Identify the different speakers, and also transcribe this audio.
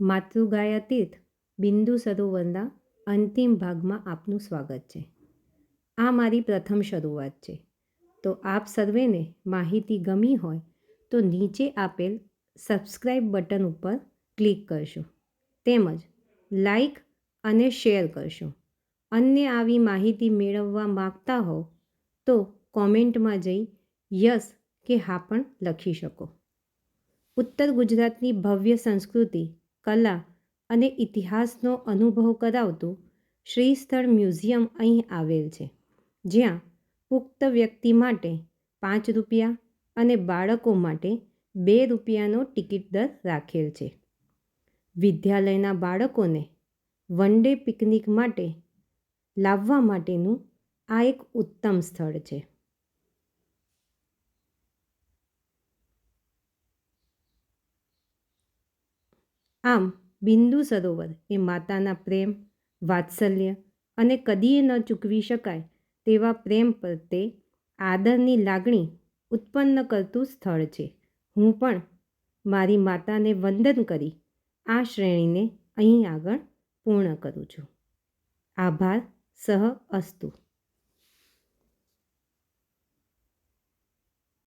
Speaker 1: માતૃગાયા તીર્થ બિંદુ સરોવરના અંતિમ ભાગમાં આપનું સ્વાગત છે. આ મારી પ્રથમ શરૂઆત છે. તો આપ સર્વેને માહિતી ગમી હોય તો નીચે આપેલ સબસ્ક્રાઈબ બટન ઉપર ક્લિક કરશો. તેમજ લાઈક અને શેર કરશો. અન્ય આવી માહિતી મેળવવા માગતા હો તો કોમેન્ટમાં જઈ યસ કે હા પણ લખી શકો. ઉત્તર ગુજરાતની ભવ્ય સંસ્કૃતિ કલા અને ઇતિહાસનો અનુભવ કરાવતું શ્રી સ્થળ મ્યુઝિયમ અહીં આવેલ છે, જ્યાં પુખ્ત વ્યક્તિ માટે પાંચ રૂપિયા અને બાળકો માટે બે રૂપિયાનો ટિકિટ દર રાખેલ છે. વિદ્યાલયના બાળકોને વન ડે પિકનિક માટે લાવવા માટેનું આ એક ઉત્તમ સ્થળ છે. આમ, બિંદુ સરોવર એ માતાના પ્રેમ, વાત્સલ્ય અને કદીએ ન ચૂકવી શકાય તેવા પ્રેમ પ્રત્યે આદરની લાગણી ઉત્પન્ન કરતું સ્થળ છે. હું પણ મારી માતાને વંદન કરી આ શ્રેણીને અહીં આગળ પૂર્ણ કરું છું. આભાર, સહ અસ્તુ.